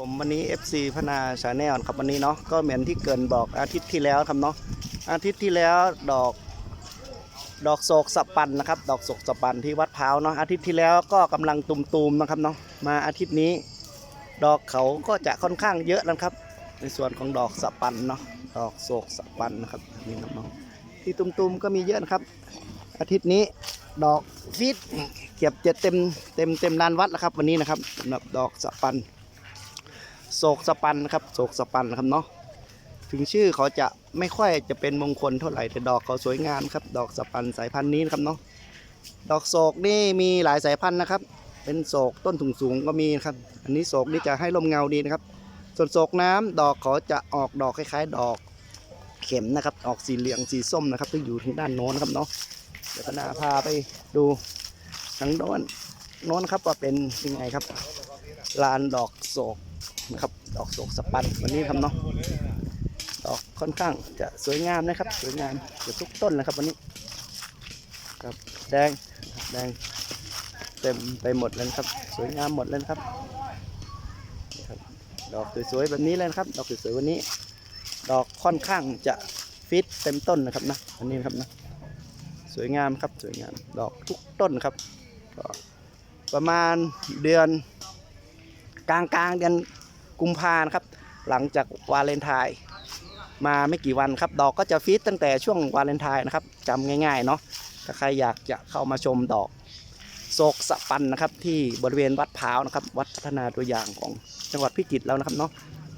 ผมวันนี้ FC พนาชาแนลครับวันนี้เนาะก็เหมือนที่เกรินบอกอาทิตย์ที่แล้วครับเนาะอาทิตย์ที่แล้วดอก ดอกโศกสะปันนะครับ ดอกโศกสะปันที่วัดพร้าวเนาะอาทิตย์ที่แล้วก็กำลังตุมๆนะครับเนาะมาอาทิตย์นี้ ดอกเขาก็จะค่อนข้างเยอะนะครับ ในส่วนของดอกสะปันเนาะดอกโศกสะปันนะครับนี่ครับเนาที่ตุมๆก็มีเยอะนะครับ อาทิตย์นี้ดอกฟิตเก็บเจะเต็มเต็มเต็มลานวัดแล้วครับ วันนี้นะครับสำหรับดอกสะปัน โศกสปันนะครับโศกสปันนะครับเนาะถึงชื่อเขาจะไม่ค่อยจะเป็นมงคลเท่าไหร่แต่ดอกเขาสวยงามครับ ดอกสปันสายพันธุ์นี้นะครับเนาะดอกโศกนี่มีหลายสายพันธุ์นะครับ เป็นโศกต้นถุงสูงก็มีนะครับ อันนี้โศกนี่จะให้ลมเงาดีนะครับ ส่วนโศกน้ำดอกเขาจะออกดอกคล้ายๆ ดอกเข็มนะครับ ออกสีเหลืองสีส้มนะครับที่อยู่ทางด้านโน้นนะครับเนาะเดี๋ยวคณะพาไปดูทางโน้นโน้นครับว่าเป็นยังไงครับลานดอกโศก นะครับดอกโศกสปันวันนี้ครับเนาะดอกค่อนข้างจะสวยงามนะครับ สวยงามเกือบทุกต้นนะครับวันนี้ครับแดงแดงเต็มไปหมดเลยครับ สวยงามหมดเลยครับ ดอกสวยๆแบบนี้เลยครับ ดอกสวยๆวันนี้ ดอกค่อนข้างจะฟิตเต็มต้นนะครับนะอันนี้นะครับนะสวยงามครับสวยงามดอกทุกต้นครับประมาณเดือนกลางกลางๆเดือน กุมภานะครับ หลังจากวาเลนไทน์มาไม่กี่วันครับ ดอกก็จะฟิตตั้งแต่ช่วงวาเลนไทน์นะครับจำง่ายๆเนาะถ้าใครอยากจะเข้ามาชมดอกโศกสะปันนะครับ ที่บริเวณวัดพร้าวนะครับ วัดพัฒนาตัวอย่างของจังหวัดพิจิตรแล้วนะครับเนาะ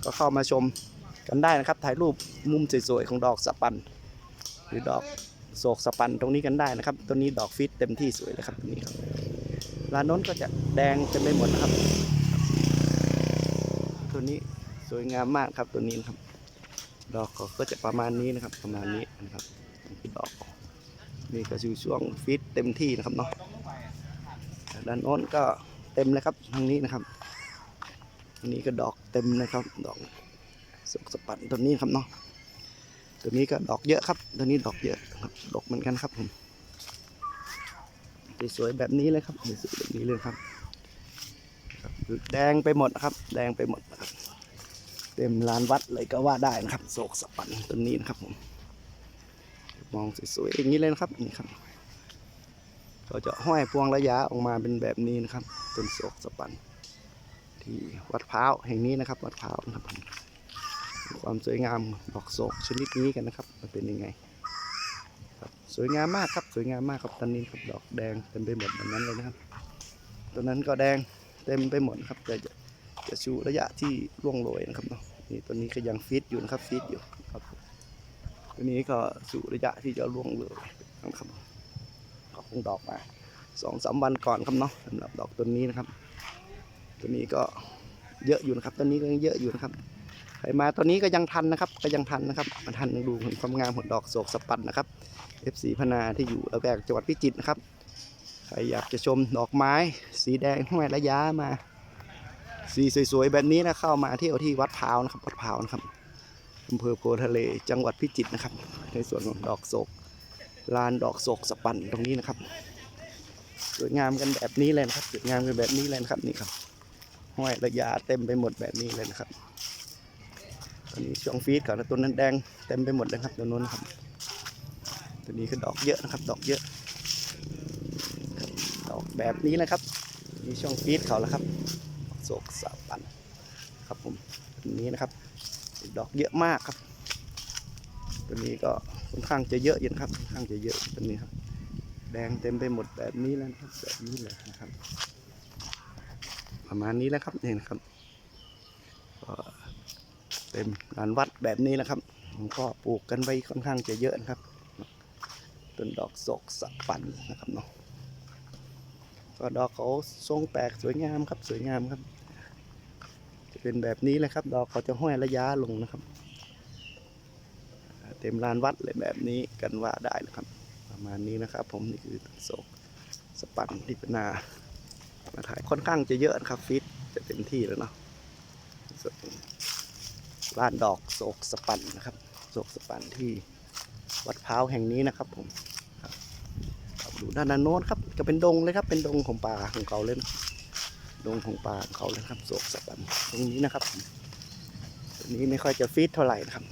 ก็เข้ามาชมกันได้นะครับ ถ่ายรูปมุมสวยๆของดอกสะปัน หรือดอกโศกสะปันตรงนี้กันได้นะครับตัวนี้ดอกฟิตเต็มที่สวยเลยครับตัวนี้ครับร้านน้นก็จะแดงเต็มไปหมดนะครับ นี้สวยงามมากครับตัวนี้นะครับ ดอกก็จะประมาณนี้นะครับ ประมาณนี้นะครับนี่ดอกนี่ก็อยู่ช่วงฟิตเต็มที่นะครับเนาะด้านโน้นก็เต็มเลยครับทางนี้นะครับอันนี้ก็ดอกเต็มเลยครับ ดอกสุกสปันตัวนี้ครับเนาะตัวนี้ก็ดอกเยอะครับ ตัวนี้ดอกเยอะครับดอกเหมือนกันครับผมสวยๆแบบนี้เลยครับสวยๆแบบนี้เลยครับแดงไปหมดครับ แดงไปหมดนะครับ เต็มลานวัดเลยก็ว่าได้นะครับโศกสปันต้นนี้นะครับผม มองสวยๆอย่างนี้เลยนะครับนี่ครับเขาจะห้อยพวงระยะออกมาเป็นแบบนี้นะครับต้นโศกสปัน ที่วัดพร้าวแห่งนี้นะครับ วัดพร้าวนะครับผมความสวยงามดอกโศกชนิดนี้กันนะครับ มันเป็นยังไงครับสวยงามมากครับสวยงามมากครับตอนนี้ครับดอกแดงเต็มไปหมดแบบนั้นเลยนะครับ ตัวนั้นก็แดงเต็มไปหมดครับแต่ จะชูระยะที่ร่วงโรยนะครับเนาะนี่ตัวนี้ก็ยังฟิตอยู่นะครับฟิตอยู่ครับตัวนี้ก็สู่ระยะที่จะร่วงโรยนะครับก็คงดอกมาสองสามวันก่อนครับเนาะสำหรับดอกต้นนี้นะครับ ตัวนี้ก็เยอะอยู่นะครับต้นนี้ก็ยังเยอะอยู่นะครับใครมาตอนนี้ก็ยังทันนะครับ ก็ยังทันนะครับมาทันดูความงามของดอกโศกสปันนะครับ FC พนาที่อยู่ระแวกจังหวัดพิจิตรนะครับใครอยากจะชมดอกไม้ สีแดงห้วยระยะมา สีสวยๆแบบนี้นะเข้ามาเที่ยวที่วัดพร้าวนะครับวัดพร้าวนะครับอำเภอโพทะเลจังหวัดพิจิตรนะครับ ในส่วนของดอกโศกลานดอกโศกสปันตรงนี้นะครับสวยงามกันแบบนี้เลยนะครับสวยงามกันแบบนี้เลยนะครับนี่ครับห้อยระยะเต็มไปหมดแบบนี้เลยนะครับตอนนี้ช่วงฟีดเขานะต้นนั้นแดงเต็มไปหมดเลยครับตัวนู้นนะครับ ตัวนี้คือดอกเยอะนะครับ ดอกเยอะ ดอกแบบนี้นะครับมีช่วงฟีดเขาแล้วครับ โศกสาปันครับผมตัวนี้นะครับ ดอกเยอะมากครับ ตัวนี้ก็ค่อนข้างจะเยอะอยู่นะครับค่อนข้างจะเยอะตัวนี้ครับ แดงเต็มไปหมดแบบนี้แล้วนะครับแบบนี้เลยนะครับ ประมาณนี้แล้วครับนี่นะครับเต็มลานวัดแบบนี้นะครับผมก็ปลูกกันไว้ค่อนข้างจะเยอะนะครับต้นดอกโศกสะปันนะครับเนาะ ก็ดอกเขาทรงแปลกสวยงามครับ สวยงามครับ จะเป็นแบบนี้เลยครับ ดอกเขาจะห้อยระยะลงนะครับ เต็มลานวัดเลยแบบนี้กันว่าได้เลยครับ ประมาณนี้นะครับ ผมนี่คือโศกสปันที่เป็นามาถ่ายค่อนข้างจะเยอะนะครับฟิตจะเต็มที่แล้วเนาะลานดอกโศกสปันนะครับโศกสปันที่วัดพร้าวแห่งนี้นะครับผมครับดูด้านโน้นครับ ก็เป็นดงเลยครับ เป็นดงของป่าของเขาเลยนะดงของป่าของเขาเลยครับโศกสะปันตรงนี้นะครับตรงนี้ไม่ค่อยจะฟีดเท่าไหร่นะครับ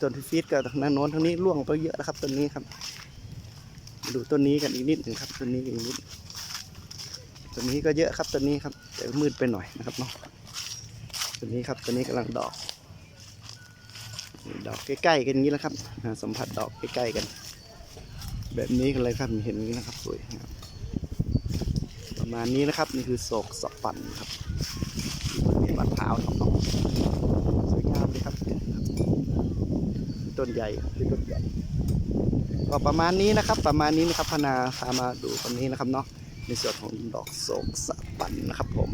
ต้นที่ฟีดก็ทางด้นโน้นทางนี้ร่วงไปเยอะแล้วครับต้นนี้ครับดูต้นนี้กันอีกนิดหนึ่งครับต้นนี้อีกนิดต้นนี้ก็เยอะครับต้นนี้ครับแต่มืดไปหน่อยนะครับเนาะต้นนี้ครับต้นนี้กำลังดอก ดอกใกล้ๆกันอย่างนี้แล้วครับสัมผัสดอกใกล้ๆกัน แบบนี้กันเลยครับเห็นนี้นะครับสวยประมาณนี้นะครับนี่คือโศกสะปันครับที่วัดพร้าวครับน้องสวยงามเลยครับต้นใหญ่คือต้นใหญ่ก็ประมาณนี้นะครับ ประมาณนี้นะครับพนาพามาดูตรงนี้นะครับเนาะในส่วนของดอกโศกสะปันนะครับผม